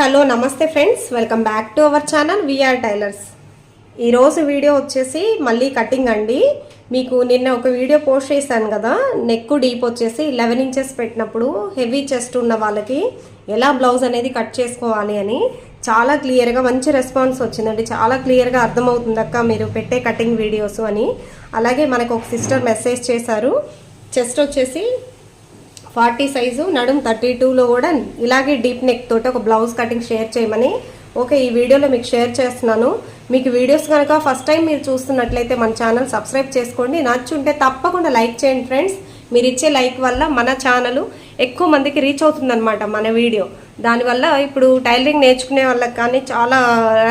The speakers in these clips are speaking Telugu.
హలో నమస్తే friends. Welcome back to our channel VR tailors. ఈరోజు వీడియో వచ్చేసి మళ్ళీ కటింగ్ అండి. మీకు నిన్న ఒక వీడియో పోస్ట్ చేశాను కదా నెక్ డీప్ వచ్చేసి లెవెన్ ఇంచెస్ పెట్టినప్పుడు హెవీ చెస్ట్ ఉన్న వాళ్ళకి ఎలా బ్లౌజ్ అనేది కట్ చేసుకోవాలి అని చాలా క్లియర్గా మంచి రెస్పాన్స్ వచ్చిందండి. చాలా క్లియర్గా అర్థమవుతుంది అక్క మీరు పెట్టే కటింగ్ వీడియోస్ అని. అలాగే మనకు ఒక సిస్టర్ మెసేజ్ చేశారు. చెస్ట్ వచ్చేసి ఫార్టీ సైజు నడుం థర్టీ టూలో కూడా ఇలాగే డీప్ నెక్ తోటి ఒక బ్లౌజ్ కటింగ్ షేర్ చేయమని. ఓకే ఈ వీడియోలో మీకు షేర్ చేస్తున్నాను. మీకు వీడియోస్ కనుక ఫస్ట్ టైం మీరు చూస్తున్నట్లయితే మన ఛానల్ సబ్స్క్రైబ్ చేసుకోండి. నచ్చుంటే తప్పకుండా లైక్ చేయండి ఫ్రెండ్స్. మీరు ఇచ్చే లైక్ వల్ల మన ఛానల్ ఎక్కువ మందికి రీచ్ అవుతుందన్నమాట మన వీడియో. దానివల్ల ఇప్పుడు టైలరింగ్ నేర్చుకునే వాళ్ళకి కానీ చాలా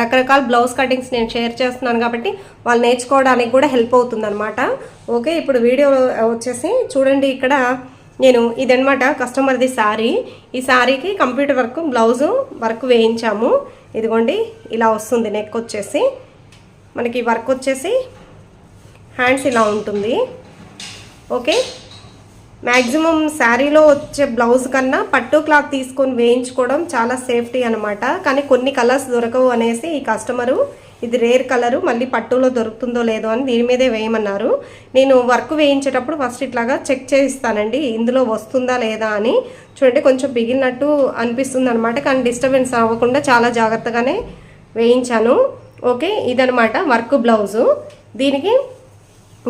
రకరకాల బ్లౌజ్ కటింగ్స్ నేను షేర్ చేస్తున్నాను కాబట్టి వాళ్ళు నేర్చుకోవడానికి కూడా హెల్ప్ అవుతుందన్నమాట. ఓకే ఇప్పుడు వీడియో వచ్చేసి చూడండి ఇక్కడ. నేను ఇదనమాట కస్టమర్ది శారీ ఈ శారీకి కంప్యూటర్ వర్క్ బ్లౌజు వర్క్ వేయించాము. ఇదిగోండి ఇలా వస్తుంది నెక్ వచ్చేసి. మనకి వర్క్ వచ్చేసి హ్యాండ్స్ ఇలా ఉంటుంది. ఓకే మ్యాక్సిమం శారీలో వచ్చే బ్లౌజ్ కన్నా పట్టు క్లాత్ తీసుకొని వేయించుకోవడం చాలా సేఫ్టీ అనమాట కానీ కొన్ని కలర్స్ దొరకవు అనేసి ఈ కస్టమరు ఇది రేర్ కలరు మళ్ళీ పట్టులో దొరుకుతుందో లేదో అని దీని మీదే వేయమన్నారు. నేను వర్క్ వేయించేటప్పుడు ఫస్ట్ ఇట్లాగా చెక్ చేయిస్తానండి ఇందులో వస్తుందా లేదా అని. చూడండి కొంచెం బిగినట్టు అనిపిస్తుంది అనమాట కానీ డిస్టర్బెన్స్ అవ్వకుండా చాలా జాగ్రత్తగానే వేయించాను. ఓకే ఇదనమాట వర్క్ బ్లౌజు. దీనికి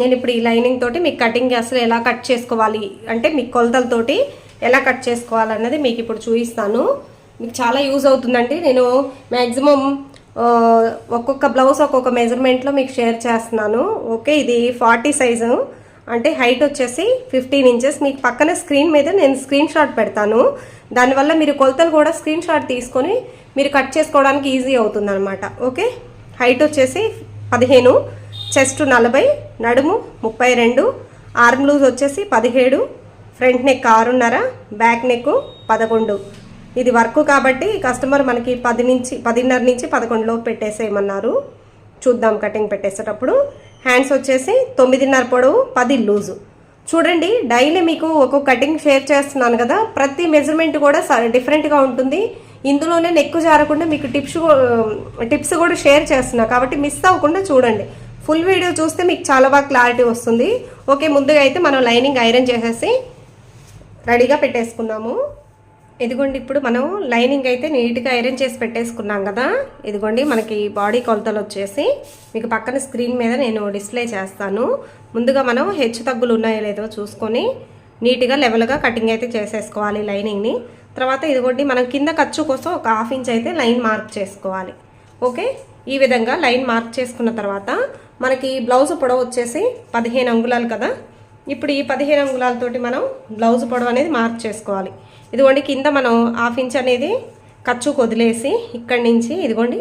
నేను ఇప్పుడు ఈ లైనింగ్ తోటి మీకు కటింగ్ అసలు ఎలా కట్ చేసుకోవాలి అంటే మీ కొలతలతోటి ఎలా కట్ చేసుకోవాలన్నది మీకు ఇప్పుడు చూపిస్తాను. మీకు చాలా యూజ్ అవుతుందండి. నేను మ్యాక్సిమం ఒక్కొక్క బ్లౌజ్ ఒక్కొక్క మెజర్మెంట్లో మీకు షేర్ చేస్తున్నాను. ఓకే ఇది ఫార్టీ సైజు. అంటే హైట్ వచ్చేసి ఫిఫ్టీన్ ఇంచెస్. మీకు పక్కన స్క్రీన్ మీద నేను స్క్రీన్ షాట్ పెడతాను. దానివల్ల మీరు కొలతలు కూడా స్క్రీన్ షాట్ తీసుకొని మీరు కట్ చేసుకోవడానికి ఈజీ అవుతుంది అనమాట ఓకే హైట్ వచ్చేసి పదిహేను చెస్ట్ నలభై నడుము ముప్పై రెండు ఆర్మ్ లూజ్ వచ్చేసి పదిహేడు ఫ్రంట్ నెక్ ఆరున్నర బ్యాక్ నెక్ పదకొండు. ఇది వర్క్ కాబట్టి కస్టమర్ మనకి పది నుంచి పదిన్నర నుంచి పదకొండులో పెట్టేసేయమన్నారు. చూద్దాం కటింగ్ పెట్టేసేటప్పుడు. హ్యాండ్స్ వచ్చేసి తొమ్మిదిన్నర పొడవు పది లూజు. చూడండి డైలీ మీకు ఒక్కొక్క కటింగ్ షేర్ చేస్తున్నాను కదా ప్రతి మెజర్మెంట్ కూడా డిఫరెంట్గా ఉంటుంది. ఇందులోనే నెక్కు జారకుండా మీకు టిప్స్ టిప్స్ కూడా షేర్ చేస్తున్నా. కాబట్టి మిస్ అవ్వకుండా చూడండి. ఫుల్ వీడియో చూస్తే మీకు చాలా బాగా క్లారిటీ వస్తుంది. ఓకే ముందుగా అయితే మనం లైనింగ్ ఐరన్ చేసేసి రెడీగా పెట్టేసుకున్నాము. ఇదిగోండి ఇప్పుడు మనం లైనింగ్ అయితే నీట్గా ఐరన్ చేసి పెట్టేసుకున్నాం కదా. ఇదిగోండి మనకి బాడీ కొలతలు వచ్చేసి మీకు పక్కన స్క్రీన్ మీద నేను డిస్ప్లే చేస్తాను. ముందుగా మనం హెచ్చు తగ్గులు ఉన్నాయో లేదో చూసుకొని నీట్గా లెవెల్గా కటింగ్ అయితే చేసేసుకోవాలి లైనింగ్ని. తర్వాత ఇదిగోండి మనం కింద ఖర్చు కోసం ఒక హాఫ్ ఇంచ్ అయితే లైన్ మార్క్ చేసుకోవాలి. ఓకే? ఈ విధంగా లైన్ మార్క్ చేసుకున్న తర్వాత మనకి బ్లౌజ్ పొడవు వచ్చేసి పదిహేను అంగుళాలు కదా. ఇప్పుడు ఈ పదిహేను అంగుళాలతోటి మనం బ్లౌజ్ పొడవు అనేది మార్క్ చేసుకోవాలి. ఇదిగోండి కింద మనం హాఫ్ ఇంచ్ అనేది ఖర్చు వదిలేసి ఇక్కడి నుంచి ఇదిగోండి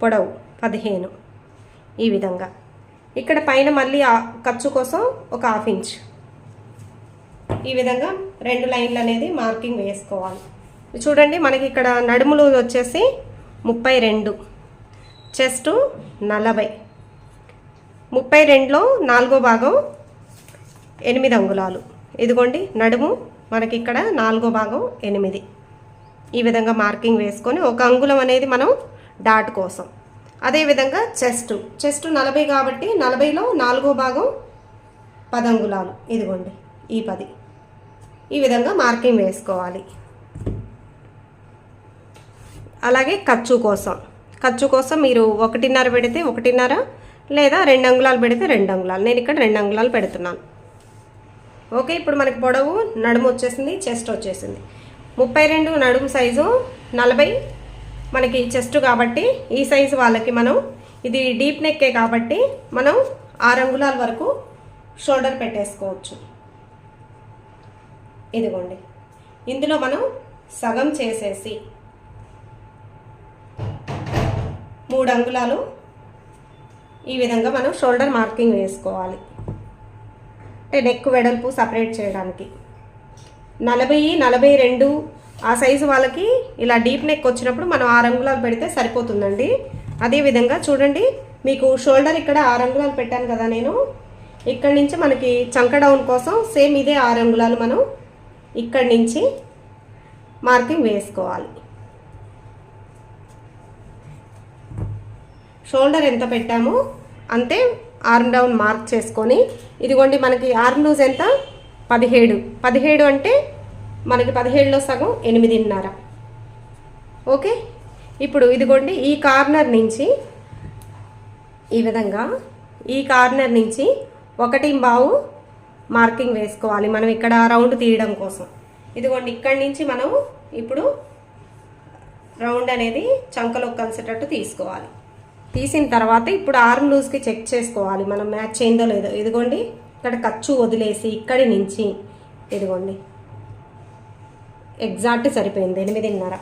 పొడవు పదిహేను ఈ విధంగా. ఇక్కడ పైన మళ్ళీ ఖర్చు కోసం ఒక హాఫ్ ఇంచ్. ఈ విధంగా రెండు లైన్లు అనేది మార్కింగ్ వేసుకోవాలి. చూడండి మనకి ఇక్కడ నడుములు వచ్చేసి ముప్పై రెండు చెస్ట్ నలభై. ముప్పై రెండులో నాలుగో భాగం ఎనిమిది అంగుళాలు. ఇదిగోండి నడుము మనకి ఇక్కడ నాలుగో భాగం ఎనిమిది. ఈ విధంగా మార్కింగ్ వేసుకొని ఒక అంగుళం అనేది మనం డాట్ కోసం. అదేవిధంగా చెస్ట్. చెస్ట్ నలభై కాబట్టి నలభైలో నాలుగో భాగం పదంగుళాలు. అంగుళాలు ఇదిగోండి ఈ పది. ఈ విధంగా మార్కింగ్ వేసుకోవాలి. అలాగే ఖర్చు కోసం. ఖర్చు కోసం మీరు ఒకటిన్నర పెడితే ఒకటిన్నర లేదా రెండు అంగుళాలు పెడితే రెండు అంగుళాలు. నేను ఇక్కడ రెండు అంగుళాలు పెడుతున్నాను. ఓకే ఇప్పుడు మనకి పొడవు నడుము వచ్చేసింది చెస్ట్ వచ్చేసింది. ముప్పై రెండు నడుము సైజు నలభై మనకి చెస్ట్ కాబట్టి ఈ సైజు వాళ్ళకి మనం ఇది డీప్ నెక్కే కాబట్టి మనం ఆరు అంగుళాల వరకు షోల్డర్ పెట్టేసుకోవచ్చు. ఇదిగోండి. ఇందులో మనం సగం చేసేసి మూడు అంగుళాలు ఈ విధంగా మనం షోల్డర్ మార్కింగ్ వేసుకోవాలి. అంటే నెక్ వెడల్పు సపరేట్ చేయడానికి. నలభై నలభై రెండు ఆ సైజు వాళ్ళకి ఇలా డీప్ నెక్ వచ్చినప్పుడు మనం ఆ రంగులాలు పెడితే సరిపోతుందండి. అదేవిధంగా చూడండి మీకు షోల్డర్ ఇక్కడ ఆ రంగులాలు పెట్టాను కదా నేను. ఇక్కడి నుంచి మనకి చంక డౌన్ కోసం సేమ్ ఇదే ఆ రంగులాలు మనం ఇక్కడి నుంచి మార్కింగ్ వేసుకోవాలి. షోల్డర్ ఎంత పెట్టామో అంతే ఆర్మ్ డౌన్ మార్క్ చేసుకొని ఇదిగోండి మనకి ఆర్మ్ లూజ్ ఎంత? పదిహేడు. పదిహేడు అంటే మనకి పదిహేడులో సగం ఎనిమిదిన్నర. ఓకే? ఇప్పుడు ఇదిగోండి ఈ కార్నర్ నుంచి ఈ విధంగా ఈ కార్నర్ నుంచి ఒకటి బావు మార్కింగ్ వేసుకోవాలి. మనం ఇక్కడ రౌండ్ తీయడం కోసం. ఇదిగోండి ఇక్కడి నుంచి మనం ఇప్పుడు రౌండ్ అనేది చంకలో కలిసేటట్టు తీసుకోవాలి. తీసిన తర్వాత ఇప్పుడు ఆర్మ్ లూజ్కి చెక్ చేసుకోవాలి. మనం మ్యాచ్ అయిందో లేదో. ఇదిగోండి ఇక్కడ ఖర్చు వదిలేసి ఇక్కడి నుంచి ఇదిగోండి. ఎగ్జాక్ట్ సరిపోయింది ఎనిమిదిన్నర.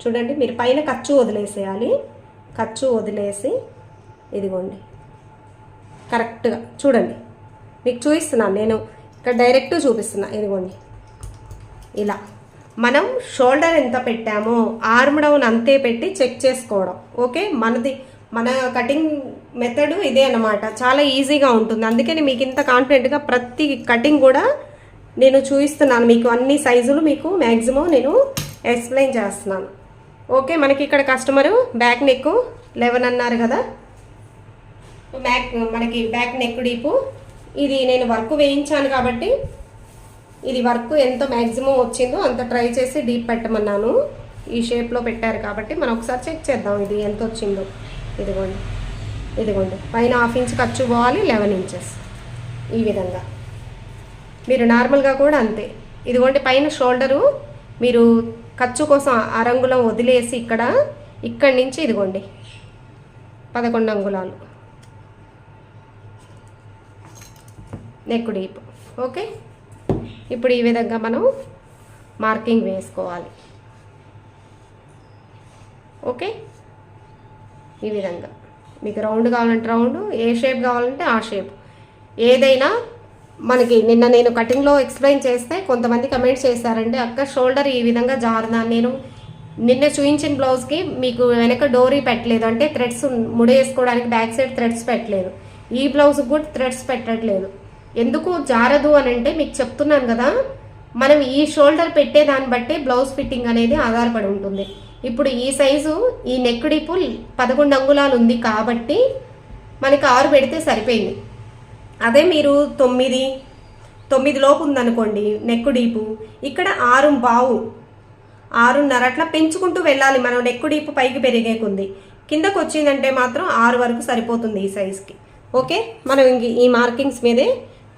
చూడండి మీరు పైన ఖర్చు వదిలేసేయాలి. ఖర్చు వదిలేసి ఇదిగోండి. కరెక్ట్గా చూడండి మీకు చూపిస్తున్నాను. నేను ఇక్కడ డైరెక్ట్ చూపిస్తున్నా. ఇదిగోండి. ఇలా. మనం షోల్డర్ ఎంత పెట్టామో ఆర్మ్ డౌన్ అంతే పెట్టి చెక్ చేసుకోవడం. ఓకే? మనది మన కటింగ్ మెథడ్ ఇదే అన్నమాట. చాలా ఈజీగా ఉంటుంది. అందుకని మీకు ఇంత కాన్ఫిడెంట్గా ప్రతి కటింగ్ కూడా నేను చూపిస్తున్నాను మీకు అన్ని సైజులు మీకు మ్యాక్సిమం నేను ఎక్స్ప్లెయిన్ చేస్తున్నాను. ఓకే? మనకి ఇక్కడ కస్టమరు బ్యాక్ నెక్ లెవెన్ అన్నారు కదా? బ్యాక్ మనకి బ్యాక్ నెక్ డీపు. ఇది నేను వర్క్ వేయించాను కాబట్టి ఇది వర్క్ ఎంత మ్యాక్సిమం వచ్చిందో అంత ట్రై చేసి డీప్ పెట్టమన్నాను. ఈ షేప్లో పెట్టారు కాబట్టి మనం ఒకసారి చెక్ చేద్దాం ఇది ఎంత వచ్చిందో. ఇదిగోండి. ఇదిగోండి. పైన హాఫ్ ఇంచ్ ఖర్చు పోవాలి లెవెన్ ఇంచెస్. ఈ విధంగా. మీరు నార్మల్గా కూడా అంతే. ఇదిగోండి పైన షోల్డరు మీరు ఖర్చు కోసం ఆ రంగులం వదిలేసి ఇక్కడ ఇక్కడి నుంచి ఇదిగోండి. పదకొండు అంగుళాలు. Neck deep. ఓకే? ఇప్పుడు ఈ విధంగా మనం మార్కింగ్ వేసుకోవాలి. ఓకే? ఈ విధంగా. మీకు రౌండ్ కావాలంటే రౌండ్ ఏ షేప్ కావాలంటే ఆ షేప్. ఏదైనా మనకి నిన్న నేను కటింగ్లో ఎక్స్ప్లెయిన్ చేస్తే కొంతమంది కమెంట్స్ చేశారండి అక్క షోల్డర్ ఈ విధంగా జారుదా నేను నిన్న చూయించిన బ్లౌజ్కి మీకు వెనక డోరీ పెట్టలేదు అంటే థ్రెడ్స్ ముడేసుకోవడానికి బ్యాక్ సైడ్ థ్రెడ్స్ పెట్టలేదు. ఈ బ్లౌజ్కి కూడా థ్రెడ్స్ పెట్టట్లేదు. ఎందుకు జారదు అని అంటే మీకు చెప్తున్నాను కదా మనం ఈ షోల్డర్ పెట్టే దాన్ని బట్టే బ్లౌజ్ ఫిట్టింగ్ అనేది ఆధారపడి ఉంటుంది. ఇప్పుడు ఈ సైజు ఈ నెక్ డిపు పదకొండు అంగుళాలు ఉంది కాబట్టి మనకి ఆరు పెడితే సరిపోయింది. అదే మీరు తొమ్మిది తొమ్మిది లోపు ఉందనుకోండి నెక్ డీపు ఇక్కడ ఆరు బావు ఆరున్నర అట్లా పెంచుకుంటూ వెళ్ళాలి మనం నెక్ డీపు పైకి పెరిగేకుంది. కిందకు వచ్చిందంటే మాత్రం ఆరు వరకు సరిపోతుంది ఈ సైజ్కి ఓకే? మనం ఇంక ఈ మార్కింగ్స్ మీదే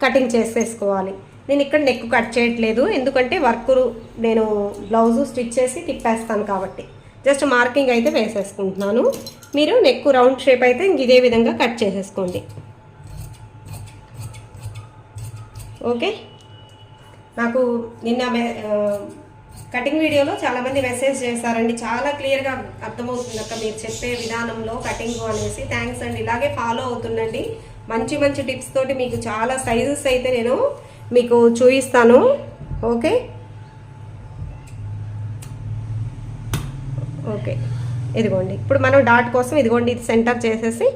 కటింగ్ చేసేసుకోవాలి. నేను ఇక్కడ నెక్ కట్ చేయట్లేదు. ఎందుకంటే వర్క్ నేను బ్లౌజు స్టిచ్ చేసి తిప్పేస్తాను కాబట్టి. జస్ట్ మార్కింగ్ అయితే వేసేసుకుంటున్నాను. మీరు నెక్ రౌండ్ షేప్ అయితే ఇంక ఇదే విధంగా కట్ చేసేసుకోండి. ఓకే? నాకు నిన్న కటింగ్ వీడియోలో చాలామంది మెసేజ్ చేశారండి. చాలా క్లియర్గా అర్థమవుతుంది అక్క మీరు చెప్పే విధానంలో కటింగ్ అనేసి. థ్యాంక్స్ అండి. ఇలాగే ఫాలో అవుతుండండి. మంచి మంచి టిప్స్ తోటి మీకు చాలా సైజెస్ అయితే నేను మీకు చూపిస్తాను. ఓకే? ఓకే. ఇదిగోండి. ఇప్పుడు మనం డాట్ కోసం ఇదిగోండి ఇది సెంటర్ చేసేసి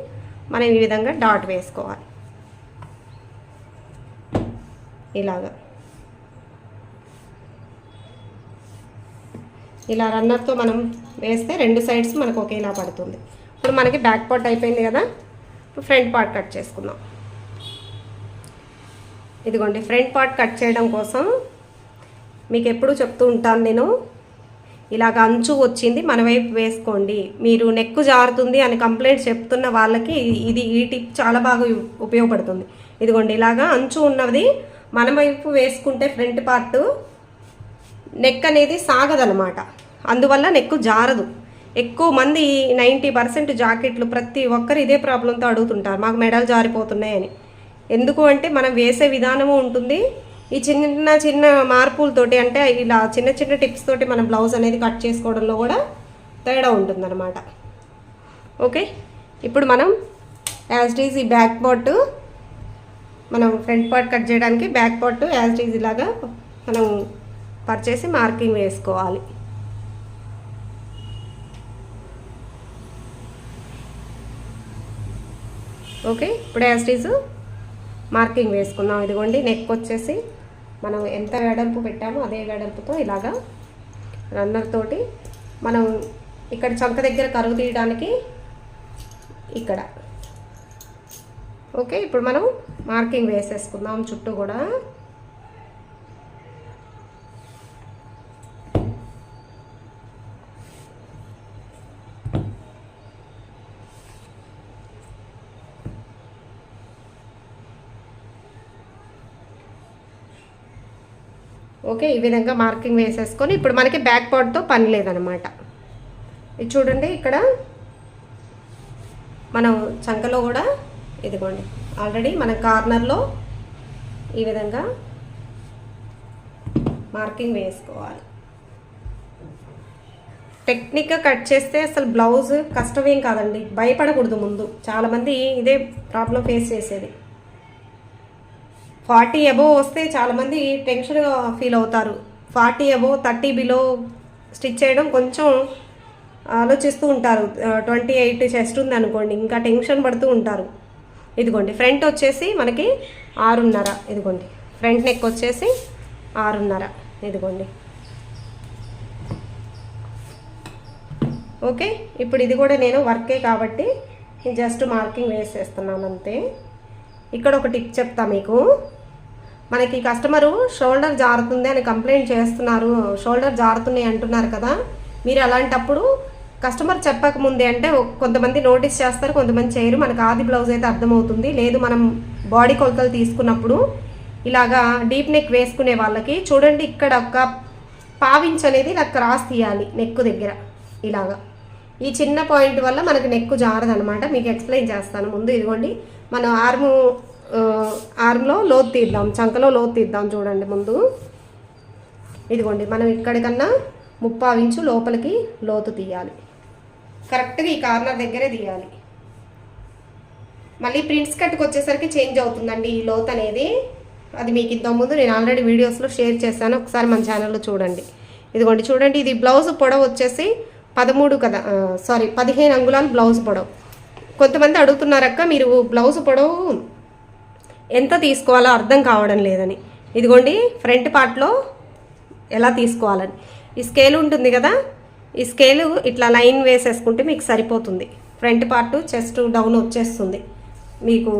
మనం ఈ విధంగా డాట్ వేసుకోవాలి. ఇలాగా. ఇలా రన్నర్తో మనం వేస్తే రెండు సైడ్స్ మనకు ఒకేలా పడుతుంది. ఇప్పుడు మనకి బ్యాక్ పార్ట్ అయిపోయింది కదా? ఫ్రంట్ పార్ట్ కట్ చేసుకుందాం. ఇదిగోండి ఫ్రంట్ పార్ట్ కట్ చేయడం కోసం మీకు ఎప్పుడు చెప్తూ ఉంటాను నేను. ఇలాగ అంచు వచ్చింది మన వైపు వేసుకోండి. మీరు నెక్కు జారుతుంది అని కంప్లైంట్ చెప్తున్న వాళ్ళకి ఇది ఈ టిప్ చాలా బాగా ఉపయోగపడుతుంది. ఇదిగోండి ఇలాగా అంచు ఉన్నది మన వైపు వేసుకుంటే ఫ్రంట్ పార్ట్ నెక్ అనేది సాగదనమాట. అందువల్ల నెక్కు జారదు. ఎక్కువ మంది నైంటీ పర్సెంట్ జాకెట్లు ప్రతి ఒక్కరు ఇదే ప్రాబ్లంతో అడుగుతుంటారు మాకు మెడలు జారిపోతున్నాయని ఎందుకు అంటే మనం వేసే విధానము ఉంటుంది. ఈ చిన్న చిన్న మార్పులతోటి అంటే ఇలా చిన్న చిన్న టిప్స్ తోటి మనం బ్లౌజ్ అనేది కట్ చేసుకోవడంలో కూడా తేడా ఉంటుందన్నమాట. ఓకే? ఇప్పుడు మనం యాజ్ ఈజ్ ఈ బ్యాక్ పార్ట్ మనం ఫ్రంట్ పార్ట్ కట్ చేయడానికి బ్యాక్ పార్ట్ యాజ్ ఈజ్ ఇలాగా మనం పరిచేసి మార్కింగ్ వేసుకోవాలి. ఓకే ఇప్పుడు యాజ్ మార్కింగ్ వేసుకుందాం. ఇదిగోండి నెక్ వచ్చేసి మనం ఎంత వెడల్పు పెట్టామో అదే వెడల్పుతో ఇలాగా రన్నర్ తోటి మనం ఇక్కడ చంక దగ్గర కరువు తీయడానికి ఇక్కడ. ఓకే ఇప్పుడు మనం మార్కింగ్ వేసేసుకుందాం చుట్టూ కూడా. ఓకే ఈ విధంగా మార్కింగ్ వేసేసుకొని ఇప్పుడు మనకి బ్యాక్ పార్ట్తో పని లేదనమాట ఇది చూడండి ఇక్కడ. మనం చంకలో కూడా ఇదిగోండి ఆల్రెడీ మన కార్నర్లో ఈ విధంగా మార్కింగ్ వేసుకోవాలి. టెక్నిక్గా కట్ చేస్తే అసలు బ్లౌజ్ కష్టమేం కాదండి భయపడకూడదు ముందు. చాలామంది ఇదే ప్రాబ్లం ఫేస్ చేసేది. ఫార్టీ అబోవ్ వస్తే చాలామంది టెన్షన్గా ఫీల్ అవుతారు. Forty above thirty below stitch చేయడం కొంచెం ఆలోచిస్తూ ఉంటారు. ట్వంటీ ఎయిట్ చెస్ట్ ఉంది అనుకోండి ఇంకా టెన్షన్ పడుతూ ఉంటారు. ఇదిగోండి ఫ్రంట్ వచ్చేసి మనకి ఆరున్నర. ఇదిగోండి ఫ్రంట్ నెక్ వచ్చేసి ఆరున్నర. ఇదిగోండి. ఓకే ఇప్పుడు ఇది కూడా నేను వర్కే కాబట్టి జస్ట్ మార్కింగ్ వేసేస్తున్నాను అంతే. ఇక్కడ ఒక టిప్ చెప్తా మీకు. మనకి కస్టమరు షోల్డర్ జారుతుంది అని కంప్లైంట్ చేస్తున్నారు. షోల్డర్ జారుతున్నాయి అంటున్నారు కదా. మీరు అలాంటప్పుడు కస్టమర్ చెప్పకముందే అంటే కొంతమంది నోటీస్ చేస్తారు కొంతమంది చేయరు. మనకు ఆది బ్లౌజ్ అయితే అర్థమవుతుంది. లేదు మనం బాడీ కొలతలు తీసుకున్నప్పుడు ఇలాగా డీప్ నెక్ వేసుకునే వాళ్ళకి చూడండి ఇక్కడ ఒక పావించ్ అనేది ఇలా క్రాస్ తీయాలి నెక్ దగ్గర ఇలాగా. ఈ చిన్న పాయింట్ వల్ల మనకు నెక్ జారదనమాట మీకు ఎక్స్ప్లెయిన్ చేస్తాను. ముందు ఇదిగోండి. మన ఆర్ము ఆర్మ్లో లోతు తీద్దాం. చంకలో లోతు తీద్దాం చూడండి ముందు. ఇదిగోండి మనం ఇక్కడికన్నా ముప్పావు ఇంచు లోపలికి లోతు తీయాలి. కరెక్ట్గా ఈ కార్నర్ దగ్గరే తీయాలి. మళ్ళీ ప్రింట్స్ కట్కి వచ్చేసరికి చేంజ్ అవుతుందండి ఈ లోత్ అనేది. అది మీకు ఇంతకుముందు నేను ఆల్రెడీ వీడియోస్లో షేర్ చేశాను. ఒకసారి మన ఛానల్లో చూడండి. ఇదిగోండి చూడండి ఇది బ్లౌజ్ పొడవు వచ్చేసి పదమూడు కదా సారీ పదిహేను అంగుళాలు బ్లౌజ్ పొడవు. కొంతమంది అడుగుతున్నారక్క మీరు బ్లౌజ్ పొడవు ఎంత తీసుకోవాలో అర్థం కావడం లేదని. ఇదిగోండి ఫ్రంట్ పార్ట్లో ఎలా తీసుకోవాలని. ఈ స్కేల్ ఉంటుంది కదా ఈ స్కేల్ ఇట్లా లైన్ వేసేసుకుంటే మీకు సరిపోతుంది. ఫ్రంట్ పార్ట్ చెస్ట్ డౌన్ వచ్చేస్తుంది. మీకు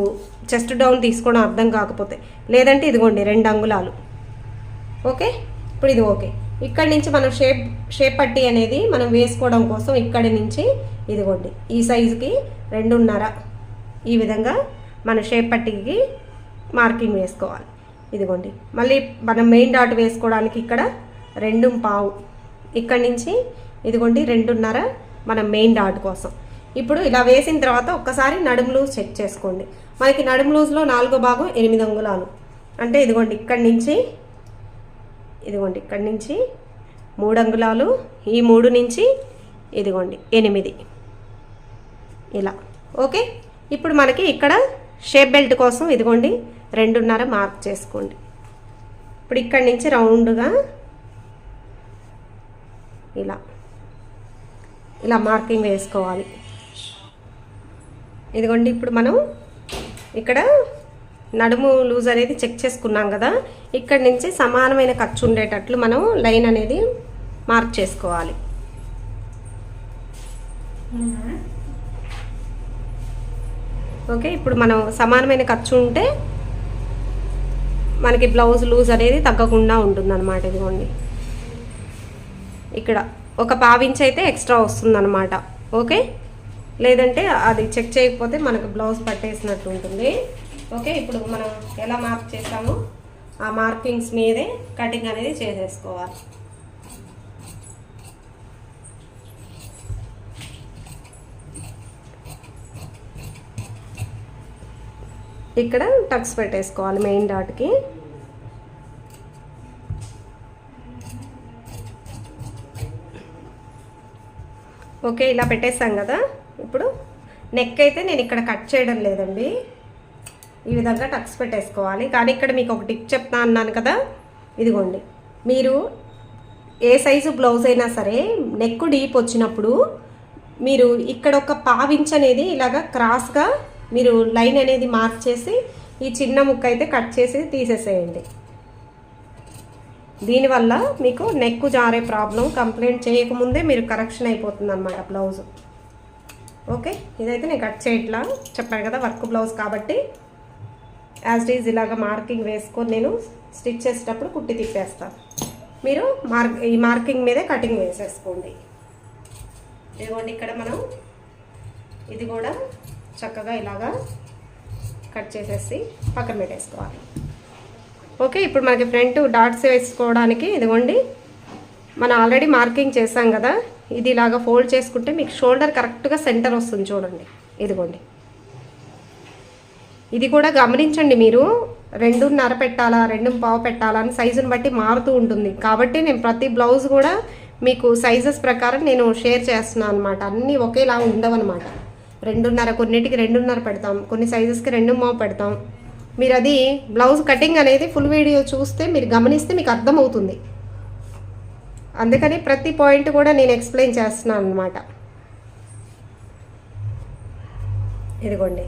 చెస్ట్ డౌన్ తీసుకోవడం అర్థం కాకపోతే. లేదంటే ఇదిగోండి రెండు అంగుళాలు. ఓకే? ఇప్పుడు ఇది ఓకే. ఇక్కడి నుంచి మనం షేప్ షేప్ పట్టి అనేది మనం వేసుకోవడం కోసం ఇక్కడి నుంచి ఇదిగోండి ఈ సైజుకి రెండున్నర. ఈ విధంగా మన షేప్ పట్టికి మార్కింగ్ వేసుకోవాలి. ఇదిగోండి. మళ్ళీ మనం మెయిన్ డాట్ వేసుకోవడానికి ఇక్కడ రెండు పావు. ఇక్కడి నుంచి ఇదిగోండి రెండున్నర మన మెయిన్ డాట్ కోసం. ఇప్పుడు ఇలా వేసిన తర్వాత ఒక్కసారి నడుము లూజ్ చెక్ చేసుకోండి. మనకి నడుము లూజ్లో నాలుగో భాగం ఎనిమిది అంగుళాలు. అంటే ఇదిగోండి ఇక్కడి నుంచి ఇదిగోండి ఇక్కడి నుంచి మూడు అంగుళాలు ఈ మూడు నుంచి ఇదిగోండి ఎనిమిది. ఇలా. ఓకే? ఇప్పుడు మనకి ఇక్కడ షేప్ బెల్ట్ కోసం ఇదిగోండి రెండున్నర మార్క్ చేసుకోండి. ఇప్పుడు ఇక్కడి నుంచి రౌండ్గా ఇలా. ఇలా మార్కింగ్ వేసుకోవాలి. ఇదిగోండి ఇప్పుడు మనం ఇక్కడ నడుము లూజ్ అనేది చెక్ చేసుకున్నాం కదా ఇక్కడ నుంచి సమానమైన ఖర్చు ఉండేటట్లు మనం లైన్ అనేది మార్క్ చేసుకోవాలి. ఓకే ఇప్పుడు మనం సమానమైన ఖర్చు ఉంటే మనకి బ్లౌజ్ లూజ్ అనేది తగ్గకుండా ఉంటుందన్నమాట ఇదిగోండి. ఇక్కడ ఒక పావించి అయితే ఎక్స్ట్రా వస్తుందన్నమాట ఓకే? లేదంటే అది చెక్ చేయకపోతే మనకు బ్లౌజ్ పట్టేసినట్టు ఉంటుంది. ఓకే ఇప్పుడు మనం ఎలా మార్క్ చేసామో ఆ మార్కింగ్స్ మీదే కటింగ్ అనేది చేసేసుకోవాలి. ఇక్కడ టక్స్ పెట్టేసుకోవాలి మెయిన్ డాట్కి ఓకే ఇలా పెట్టేసాం కదా. ఇప్పుడు నెక్ అయితే నేను ఇక్కడ కట్ చేయడం లేదండి. ఈ విధంగా టక్స్ పెట్టేసుకోవాలి. కానీ ఇక్కడ మీకు ఒక టిప్ చెప్తా అన్నాను కదా. ఇదిగోండి. మీరు ఏ సైజు బ్లౌజ్ అయినా సరే నెక్ డీప్ వచ్చినప్పుడు మీరు ఇక్కడ ఒక పావించ్ అనేది ఇలాగా క్రాస్గా మీరు లైన్ అనేది మార్క్ చేసి ఈ చిన్న ముక్క అయితే కట్ చేసి తీసేసేయండి. దీనివల్ల మీకు నెక్ జారే ప్రాబ్లం కంప్లైంట్ చేయకముందే మీరు కరెక్షన్ అయిపోతుంది అనమాట బ్లౌజ్ ఓకే ఇదైతే నేను కట్ చేయట్లా. చెప్పాను కదా వర్క్ బ్లౌజ్ కాబట్టి యాజ్ ఈజ్ ఇలాగ మార్కింగ్ వేసుకొని నేను స్టిచ్ చేసేటప్పుడు కుట్టి తిప్పేస్తాను మీరు మార్క్ ఈ మార్కింగ్ మీదే కటింగ్ వేసేసుకోండి. ఇదిగోండి ఇక్కడ మనం ఇది కూడా చక్కగా ఇలాగా కట్ చేసేసి పక్కన పెట్టేసుకోవాలి. ఓకే ఇప్పుడు మనకి ఫ్రంట్ డాట్స్ వేసుకోవడానికి ఇదిగోండి మనం ఆల్రెడీ మార్కింగ్ చేసాం కదా ఇది ఇలాగా ఫోల్డ్ చేసుకుంటే మీకు షోల్డర్ కరెక్ట్గా సెంటర్ వస్తుంది చూడండి ఇదిగోండి. ఇది కూడా గమనించండి మీరు రెండున్నర పెట్టాలా రెండు పావు పెట్టాలా అని సైజుని బట్టి మారుతూ ఉంటుంది. కాబట్టి నేను ప్రతి బ్లౌజ్ కూడా మీకు సైజెస్ ప్రకారం నేను షేర్ చేస్తున్నాను అనమాట అన్నీ ఒకేలా ఉండవన్నమాట. రెండున్నర కొన్నిటికి రెండున్నర పెడతాం కొన్ని సైజెస్కి రెండు మావు పెడతాం. మీరు అది బ్లౌజ్ కటింగ్ అనేది ఫుల్ వీడియో చూస్తే మీరు గమనిస్తే మీకు అర్థమవుతుంది. అందుకని ప్రతి పాయింట్ కూడా నేను ఎక్స్ప్లెయిన్ చేస్తున్నాను అనమాట ఇదిగోండి.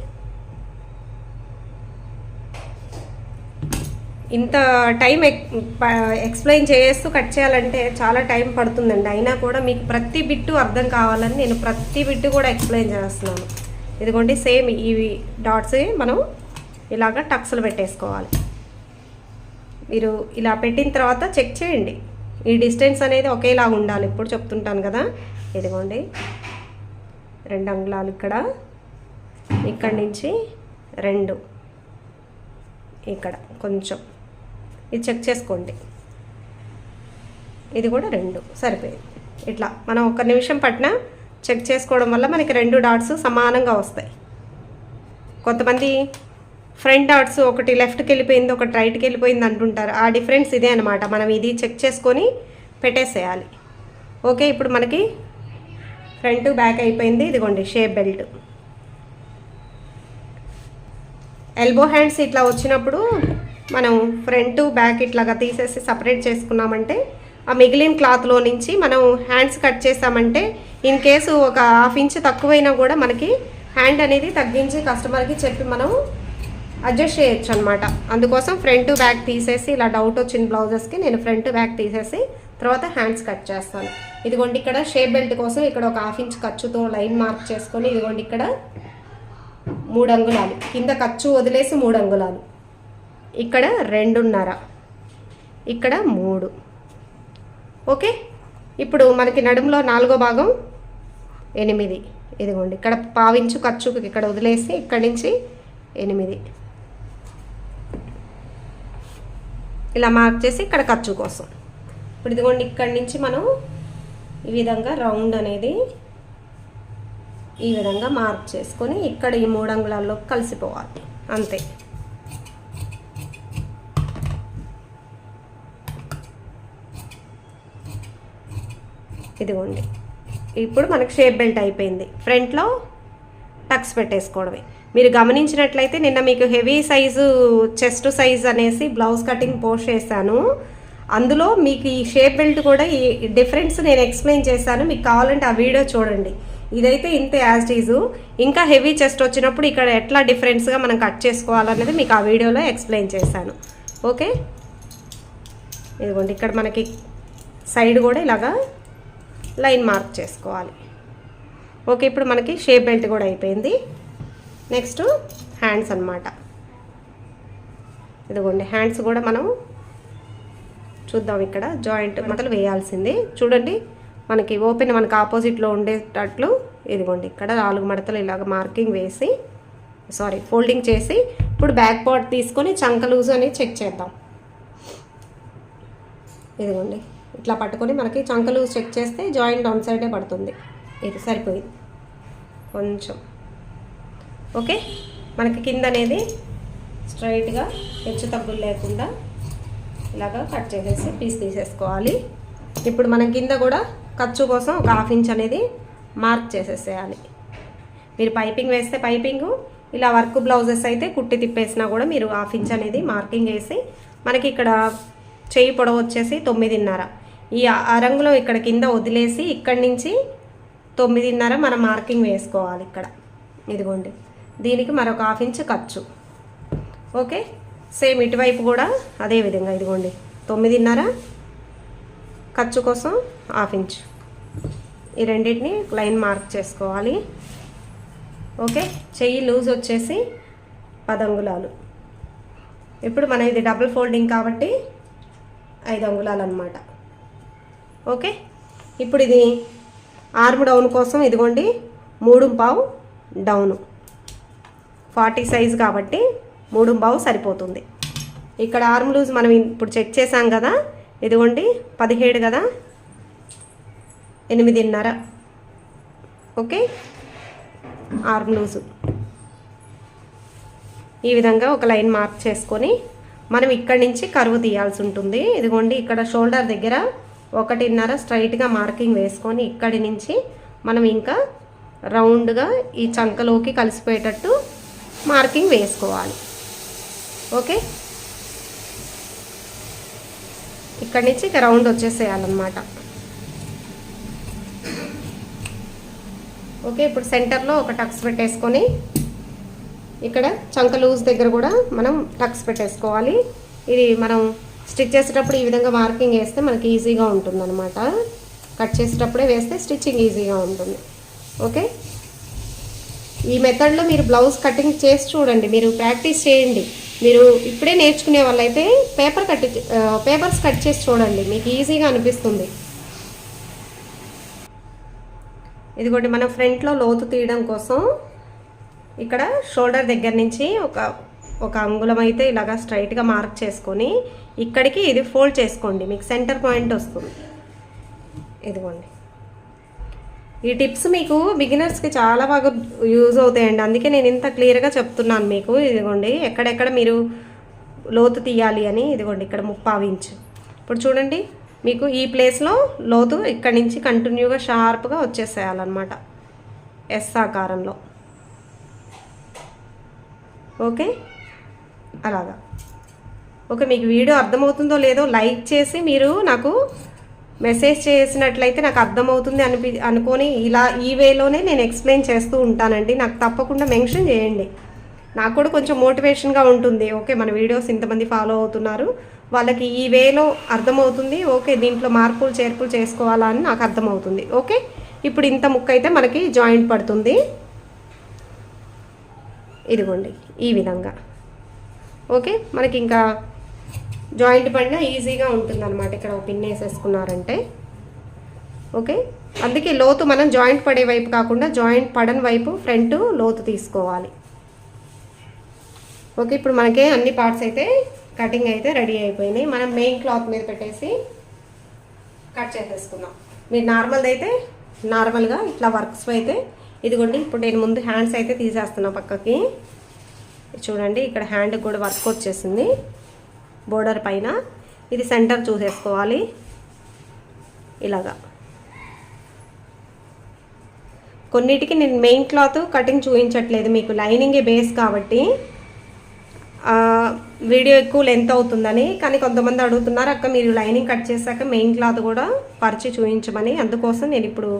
ఇంత టైం ఎక్స్ప్లెయిన్ చేస్తూ కట్ చేయాలంటే చాలా టైం పడుతుందండి. అయినా కూడా మీకు ప్రతి బిట్టు అర్థం కావాలని నేను ప్రతి బిట్టు కూడా ఎక్స్ప్లెయిన్ చేస్తున్నాను. ఇదిగోండి సేమ్ ఇవి డాట్స్ మనం ఇలాగ టక్స్లు పెట్టేసుకోవాలి. మీరు ఇలా పెట్టిన తర్వాత చెక్ చేయండి. ఈ డిస్టెన్స్ అనేది ఒకేలా ఉండాలి. ఇప్పుడు చెప్తుంటాను కదా. ఇదిగోండి రెండు అంగుళాలు ఇక్కడ ఇక్కడి నుంచి రెండు ఇక్కడ కొంచెం. ఇది చెక్ చేసుకోండి. ఇది కూడా రెండు. సరిపోయింది. ఇట్లా మనం ఒక నిమిషం పట్టిన చెక్ చేసుకోవడం వల్ల మనకి రెండు డాట్స్ సమానంగా వస్తాయి. కొంతమంది ఫ్రంట్ డాట్స్ ఒకటి లెఫ్ట్కి వెళ్ళిపోయింది ఒకటి రైట్కి వెళ్ళిపోయింది అంటుంటారు. ఆ డిఫరెన్స్ ఇదే అనమాట మనం ఇది చెక్ చేసుకొని పెట్టేసేయాలి. ఓకే ఇప్పుడు మనకి ఫ్రంట్ బ్యాక్ అయిపోయింది. ఇదిగోండి షేప్ బెల్ట్. ఎల్బో హ్యాండ్స్ ఇట్లా వచ్చినప్పుడు మనం ఫ్రంట్ బ్యాక్ ఇట్లాగా తీసేసి సపరేట్ చేసుకున్నామంటే ఆ మిగిలిన క్లాత్లో నుంచి మనం హ్యాండ్స్ కట్ చేసామంటే ఇన్ కేసు ఒక హాఫ్ ఇంచ్ తక్కువైనా కూడా మనకి హ్యాండ్ అనేది తగ్గించి కస్టమర్కి చెప్పి మనం అడ్జస్ట్ చేయొచ్చు అనమాట అందుకోసం ఫ్రంట్ బ్యాక్ తీసేసి ఇలా డౌట్ వచ్చిన బ్లౌజెస్కి నేను ఫ్రంట్ బ్యాక్ తీసేసి తర్వాత హ్యాండ్స్ కట్ చేస్తాను. ఇదిగోండి ఇక్కడ షేప్ బెల్ట్ కోసం ఇక్కడ ఒక హాఫ్ ఇంచ్ ఖర్చుతో లైన్ మార్క్ చేసుకొని ఇదిగోండి ఇక్కడ మూడు అంగుళాలు. కింద ఖర్చు వదిలేసి మూడు అంగుళాలు. ఇక్కడ రెండున్నర. ఇక్కడ మూడు. ఓకే? ఇప్పుడు మనకి నడుములో నాలుగో భాగం ఎనిమిది. ఇదిగోండి ఇక్కడ పావించు ఖర్చు ఇక్కడ వదిలేసి ఇక్కడి నుంచి ఎనిమిది. ఇలా మార్క్ చేసి ఇక్కడ ఖర్చు కోసం. ఇప్పుడు ఇదిగోండి ఇక్కడి నుంచి మనం ఈ విధంగా రౌండ్ అనేది ఈ విధంగా మార్క్ చేసుకొని ఇక్కడ ఈ మూడు అంగుళాల్లో కలిసిపోవాలి. అంతే. ఇదిగోండి. ఇప్పుడు మనకు షేప్ బెల్ట్ అయిపోయింది. ఫ్రంట్లో టక్స్ పెట్టేసుకోవడమే. మీరు గమనించినట్లయితే నిన్న మీకు హెవీ సైజు చెస్ట్ సైజ్ అనేసి బ్లౌజ్ కటింగ్ పోస్ట్ చేశాను. అందులో మీకు ఈ షేప్ బెల్ట్ కూడా ఈ డిఫరెన్స్ నేను ఎక్స్ప్లెయిన్ చేశాను. మీకు కావాలంటే ఆ వీడియో చూడండి. ఇదైతే ఇంత యాజ్ ఈజు. ఇంకా హెవీ చెస్ట్ వచ్చినప్పుడు ఇక్కడ ఎట్లా డిఫరెన్స్గా మనం కట్ చేసుకోవాలనేది మీకు ఆ వీడియోలో ఎక్స్ప్లెయిన్ చేశాను. ఓకే? ఇదిగోండి ఇక్కడ మనకి సైడ్ కూడా ఇలాగా లైన్ మార్క్ చేసుకోవాలి. ఓకే ఇప్పుడు మనకి షేప్ బెల్ట్ కూడా అయిపోయింది. నెక్స్ట్ హ్యాండ్స్ అన్నమాట. ఇదిగోండి హ్యాండ్స్ కూడా మనం చూద్దాం ఇక్కడ. జాయింట్ మొదలు వేయాల్సింది. చూడండి మనకి ఓపెన్ మనకి ఆపోజిట్లో ఉండేటట్లు ఇదిగోండి ఇక్కడ నాలుగు మడతలు ఇలాగ మార్కింగ్ వేసి సారీ ఫోల్డింగ్ చేసి ఇప్పుడు బ్యాక్ పార్ట్ తీసుకొని చంక లూజ్ అని చెక్ చేద్దాం. ఇదిగోండి. ఇట్లా పట్టుకొని మనకి చంకలు చెక్ చేస్తే జాయింట్ డౌన్ సైడే పడుతుంది. ఇది సరిపోయింది. కొంచెం. ఓకే? మనకి కింద అనేది స్ట్రైట్గా హెచ్చు తగ్గులు లేకుండా ఇలాగా కట్ చేసేసి పీస్ తీసేసుకోవాలి. ఇప్పుడు మనం కింద కూడా ఖర్చు కోసం ఒక హాఫ్ ఇంచ్ అనేది మార్క్ చేసేసేయాలి. మీరు పైపింగ్ వేస్తే పైపింగ్ ఇలా వర్క్ బ్లౌజెస్ అయితే కుట్టి తిప్పేసినా కూడా మీరు హాఫ్ ఇంచ్ అనేది మార్కింగ్ వేసి మనకి ఇక్కడ చెయ్యి పొడవు వచ్చేసి తొమ్మిదిన్నర. ఈ అరంగులో ఇక్కడ కింద వదిలేసి ఇక్కడి నుంచి తొమ్మిదిన్నర మనం మార్కింగ్ వేసుకోవాలి ఇక్కడ. ఇదిగోండి. దీనికి మరొక హాఫ్ ఇంచ్ ఖర్చు. ఓకే? సేమ్ ఇటువైపు కూడా అదే విధంగా ఇదిగోండి. తొమ్మిదిన్నర ఖర్చు కోసం హాఫ్ ఇంచ్. ఈ రెండింటిని లైన్ మార్క్ చేసుకోవాలి. ఓకే? చెయ్యి లూజ్ వచ్చేసి పదంగులాలు. ఇప్పుడు మనం ఇది డబుల్ ఫోల్డింగ్ కాబట్టి ఐదు అంగుళాలు అనమాట ఓకే? ఇప్పుడు ఇది ఆర్మ్ డౌన్ కోసం ఇదిగోండి మూడు పావు డౌను. ఫార్టీ సైజ్ కాబట్టి మూడు పావు సరిపోతుంది. ఇక్కడ ఆర్మ్ లూజ్ మనం ఇప్పుడు చెక్ చేసాం కదా ఇదిగోండి పదిహేడు కదా? ఎనిమిదిన్నర. ఓకే? Arm loose. ఈ విధంగా ఒక లైన్ మార్క్ చేసుకొని మనం ఇక్కడి నుంచి కరువు తీయాల్సి ఉంటుంది. ఇదిగోండి ఇక్కడ షోల్డర్ దగ్గర ఒకటిన్నర స్ట్రైట్గా మార్కింగ్ వేసుకొని ఇక్కడి నుంచి మనం ఇంకా రౌండ్గా ఈ చంకలోకి కలిసిపోయేటట్టు మార్కింగ్ వేసుకోవాలి. ఓకే? ఇక్కడి నుంచి ఇక రౌండ్ వచ్చేసేయాలన్నమాట. ఓకే ఇప్పుడు సెంటర్లో ఒక టక్స్ పెట్టేసుకొని ఇక్కడ చంక లూజ్ దగ్గర కూడా మనం టక్స్ పెట్టేసుకోవాలి. ఇది మనం స్టిచ్ చేసేటప్పుడు ఈ విధంగా మార్కింగ్ వేస్తే మనకి ఈజీగా ఉంటుందన్నమాట. కట్ చేసేటప్పుడే వేస్తే స్టిచ్చింగ్ ఈజీగా ఉంటుంది. ఓకే? ఈ మెథడ్లో మీరు బ్లౌజ్ కటింగ్ చేసి చూడండి. మీరు ప్రాక్టీస్ చేయండి. మీరు ఇప్పుడే నేర్చుకునే వాళ్ళైతే పేపర్ కట్ పేపర్స్ కట్ చేసి చూడండి. మీకు ఈజీగా అనిపిస్తుంది. ఇదిగోండి మనం ఫ్రంట్లో లోతు తీయడం కోసం ఇక్కడ షోల్డర్ దగ్గర నుంచి ఒక ఒక అంగుళం అయితే ఇలాగా స్ట్రైట్గా మార్క్ చేసుకొని ఇక్కడికి ఇది ఫోల్డ్ చేసుకోండి. మీకు సెంటర్ పాయింట్ వస్తుంది. ఇదిగోండి. ఈ టిప్స్ మీకు బిగినర్స్కి చాలా బాగా యూజ్ అవుతాయండి. అందుకే నేను ఇంత క్లియర్గా చెప్తున్నాను మీకు. ఇదిగోండి. ఎక్కడెక్కడ మీరు లోతు తీయాలి అని ఇదిగోండి. ఇక్కడ ముప్పావు ఇంచు. ఇప్పుడు చూడండి. మీకు ఈ ప్లేస్లో లోతు ఇక్కడి నుంచి కంటిన్యూగా షార్ప్గా వచ్చేసేయాలన్నమాట. ఎస్ ఆకారంలో. ఓకే? అలాగా. ఓకే మీకు వీడియో అర్థమవుతుందో లేదో లైక్ చేసి మీరు నాకు మెసేజ్ చేసినట్లయితే నాకు అర్థమవుతుంది అనిపి అనుకొని ఇలా ఈ వేలోనే నేను ఎక్స్ప్లెయిన్ చేస్తూ ఉంటానండి. నాకు తప్పకుండా మెన్షన్ చేయండి. నాకు కూడా కొంచెం మోటివేషన్గా ఉంటుంది. ఓకే మన వీడియోస్ ఇంతమంది ఫాలో అవుతున్నారు. వాళ్ళకి ఈ వేలో అర్థమవుతుంది. ఓకే దీంట్లో మార్పులు చేర్పులు చేసుకోవాలా అని నాకు అర్థమవుతుంది. ఓకే? ఇప్పుడు ఇంత ముక్క అయితే మనకి జాయింట్ పడుతుంది. ఇదిగోండి ఈ విధంగా. ఓకే? మనకి ఇంకా జాయింట్ పడిన ఈజీగా ఉంటుందన్నమాట ఇక్కడ ఒక పిన్ వేసేసుకున్నారంటే. ఓకే? అందుకే లోతు మనం జాయింట్ పడే వైపు కాకుండా జాయింట్ పడని వైపు ఫ్రంట్ లోతు తీసుకోవాలి. ఓకే? ఇప్పుడు మనకి అన్ని పార్ట్స్ అయితే కటింగ్ అయితే రెడీ అయిపోయినాయి. మనం మెయిన్ క్లాత్ మీద పెట్టేసి కట్ చేసేసుకుందాం. మీరు నార్మల్ది అయితే నార్మల్గా ఇట్లా వర్క్స్ అయితే ఇదిగోండి ఇప్పుడు నేను ముందు హ్యాండ్స్ అయితే తీసేస్తున్నా పక్కకి. చూడండి ఇక్కడ హ్యాండ్ కూడా వర్క్ వచ్చేసింది బోర్డర్ పైన. ఇది సెంటర్ చూసేసుకోవాలి. ఇలాగా. కొన్నిటికి నేను మెయిన్ క్లాత్ కటింగ్ చూపించట్లేదు మీకు. లైనింగే బేస్ కాబట్టి. వీడియో ఎక్కువ లెంత్ అవుతుందని కానీ కొంతమంది అడుగుతున్నారు అక్క మీరు లైనింగ్ కట్ చేశాక మెయిన్ క్లాత్ కూడా పరిచి చూపించమని. అందుకోసం నేను ఇప్పుడు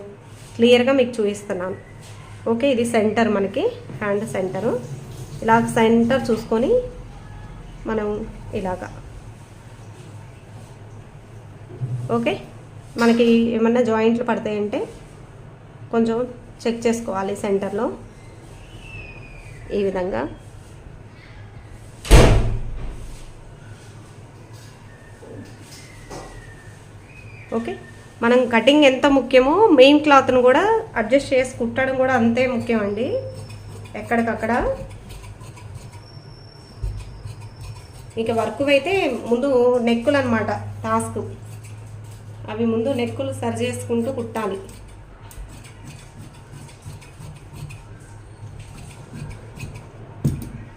క్లియర్గా మీకు చూపిస్తున్నాను. ఓకే ఇది సెంటర్ మనకి హ్యాండ్ సెంటరు. ఇలా సెంటర్ చూసుకొని మనం ఇలాగా. ఓకే మనకి ఏమన్నా జాయింట్లు పడతాయంటే కొంచెం చెక్ చేసుకోవాలి సెంటర్లో. ఈ విధంగా. ఓకే. మనం కటింగ్ ఎంత ముఖ్యమో మెయిన్ క్లాత్ను కూడా అడ్జస్ట్ చేసి కుట్టడం కూడా అంతే ముఖ్యం అండి ఎక్కడికక్కడ. ఇక వర్క్ అయితే ముందు నెక్కులు అనమాట టాస్క్ అవి ముందు నెక్కులు సరి చేసుకుంటూ కుట్టాలి.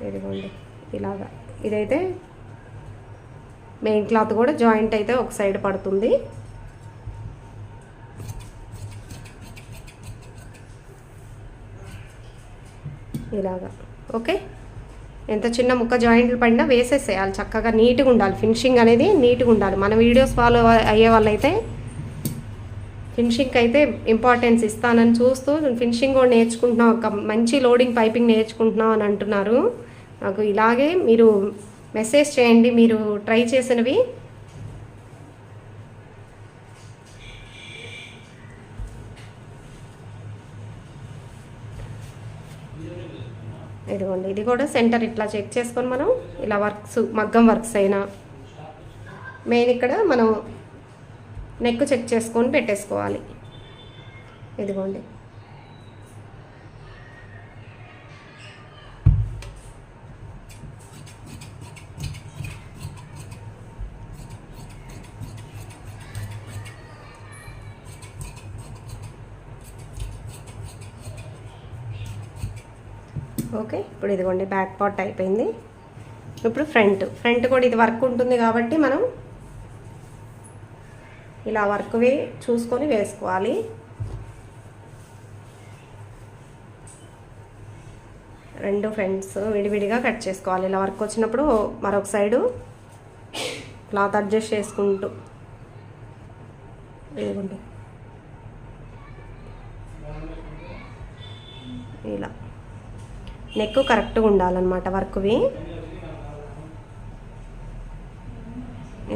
ఇదిగోండి ఇలాగా. ఇదైతే మెయిన్ క్లాత్ కూడా జాయింట్ అయితే ఒక సైడ్ పడుతుంది. ఇలాగా. ఓకే? ఎంత చిన్న ముక్క జాయింట్లు పడినా వేసేసేయాలి చక్కగా నీట్గా ఉండాలి. ఫినిషింగ్ అనేది నీట్గా ఉండాలి. మన వీడియోస్ ఫాలో అయ్యే వాళ్ళైతే ఫినిషింగ్కి అయితే ఇంపార్టెన్స్ ఇస్తానని చూస్తూ ఫినిషింగ్ కూడా నేర్చుకుంటున్నాం ఒక మంచి లోడింగ్ పైపింగ్ నేర్చుకుంటున్నాం అని అంటున్నారు. నాకు ఇలాగే మీరు మెసేజ్ చేయండి. మీరు ట్రై చేసినవి ఇదిగోండి ఇది కూడా సెంటర్ ఇట్లా చెక్ చేసుకొని మనం ఇలా వర్క్స్ మగ్గం వర్క్స్ అయినా. మెయిన్ ఇక్కడ మనం నెక్ చెక్ చేసుకొని పెట్టేసుకోవాలి. ఇదిగోండి. ఓకే ఇప్పుడు ఇదిగోండి బ్యాక్ పార్ట్ అయిపోయింది. ఇప్పుడు ఫ్రంట్ ఫ్రంట్ కూడా ఇది వర్క్ ఉంటుంది కాబట్టి మనం ఇలా వర్క్వి చూసుకొని వేసుకోవాలి. రెండు ఫ్రంట్స్ విడివిడిగా కట్ చేసుకోవాలి. ఇలా వర్క్ వచ్చినప్పుడు మరొక సైడు క్లాత్ అడ్జస్ట్ చేసుకుంటూ. ఇదిగోండి. ఇలా. నెక్ కరెక్ట్గా ఉండాలన్నమాట వర్క్వి.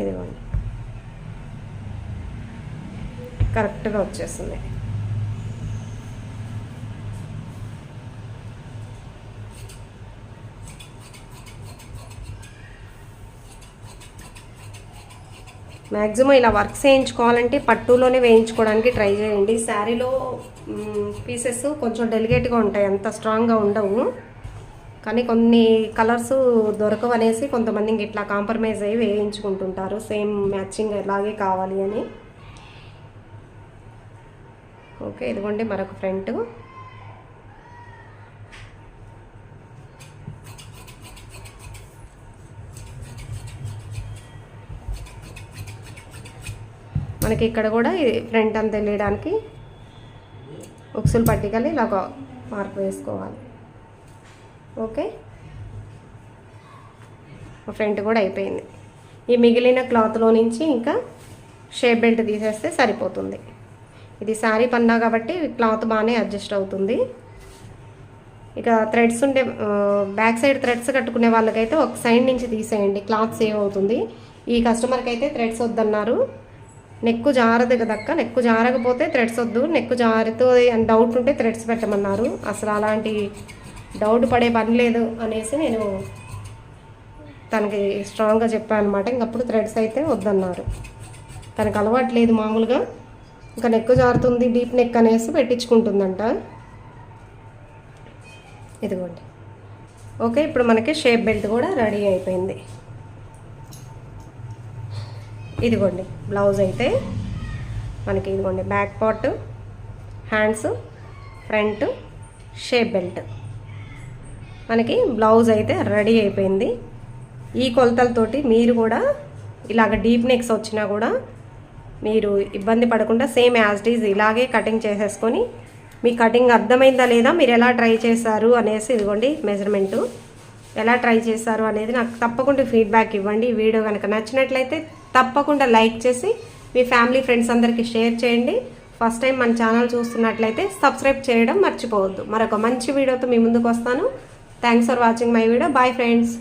ఇదిగోండి. కరెక్ట్గా వచ్చేస్తుంది మ్యాక్సిమం ఇలా వర్క్స్ వేయించుకోవాలంటే పట్టులోనే వేయించుకోవడానికి ట్రై చేయండి. శారీలో పీసెస్ కొంచెం డెలికేట్గా ఉంటాయి. అంత స్ట్రాంగ్గా ఉండవు. కానీ కొన్ని కలర్స్ దొరకవు అనేసి కొంతమంది ఇట్లా కాంప్రమైజ్ అయ్యి వేయించుకుంటుంటారు. సేమ్ మ్యాచింగ్ ఎలాగే కావాలి అని. ఓకే ఇదిగోండి మరొక ఫ్రంట్ మనకి ఇక్కడ కూడా ఫ్రంట్ అంతా వెళ్ళడానికి ఉక్సులు పట్టికలు ఇలాగ మార్క్ వేసుకోవాలి. ఓకే? ఫ్రంట్ కూడా అయిపోయింది. ఈ మిగిలిన క్లాత్లో నుంచి ఇంకా షేప్ బెల్ట్ తీసేస్తే సరిపోతుంది. ఇది శారీ పన్నా కాబట్టి క్లాత్ బాగానే అడ్జస్ట్ అవుతుంది. ఇక థ్రెడ్స్ ఉండే బ్యాక్ సైడ్ థ్రెడ్స్ కట్టుకునే వాళ్ళకైతే ఒక సైడ్ నుంచి తీసేయండి. క్లాత్ సేవ్ అవుతుంది. ఈ కస్టమర్కి అయితే థ్రెడ్స్ వద్దన్నారు. నెక్కు జారదు కదక్క నెక్కు జారకపోతే థ్రెడ్స్ వద్దు. నెక్కు జారుతూ అని డౌట్ ఉంటే థ్రెడ్స్ పెట్టమన్నారు. అసలు అలాంటి డౌట్ పడే పని లేదు అనేసి నేను తనకి స్ట్రాంగ్గా చెప్పాను అనమాట ఇంకప్పుడు థ్రెడ్స్ అయితే వద్దన్నారు. తనకు అలవాటు లేదు మామూలుగా. ఇంకా నెక్ జారుతుంది డీప్ నెక్ అనేసి పెట్టించుకుంటుందంట. ఇదిగోండి. ఓకే ఇప్పుడు మనకి షేప్ బెల్ట్ కూడా రెడీ అయిపోయింది. ఇదిగోండి బ్లౌజ్ అయితే మనకి ఇదిగోండి back part hands front shape belt మనకి బ్లౌజ్ అయితే రెడీ అయిపోయింది. ఈ కొలతలతోటి మీరు కూడా ఇలాగ డీప్ నెక్స్ వచ్చినా కూడా మీరు ఇబ్బంది పడకుండా సేమ్ యాజ్ ఈజ్ ఇలాగే కటింగ్ చేసేసుకొని మీ కటింగ్ అర్థమైందా లేదా మీరు ఎలా ట్రై చేశారు అనేసి ఇదిగోండి మెజర్మెంటు ఎలా ట్రై చేశారు అనేది నాకు తప్పకుండా ఫీడ్బ్యాక్ ఇవ్వండి. వీడియో కనుక నచ్చినట్లయితే తప్పకుండా లైక్ చేసి మీ ఫ్యామిలీ ఫ్రెండ్స్ అందరికీ షేర్ చేయండి. ఫస్ట్ టైం మన ఛానల్ చూస్తున్నట్లయితే సబ్స్క్రైబ్ చేయడం మర్చిపోవద్దు. మరొక మంచి వీడియోతో మీ ముందుకు వస్తాను. Thanks for watching my video bye friends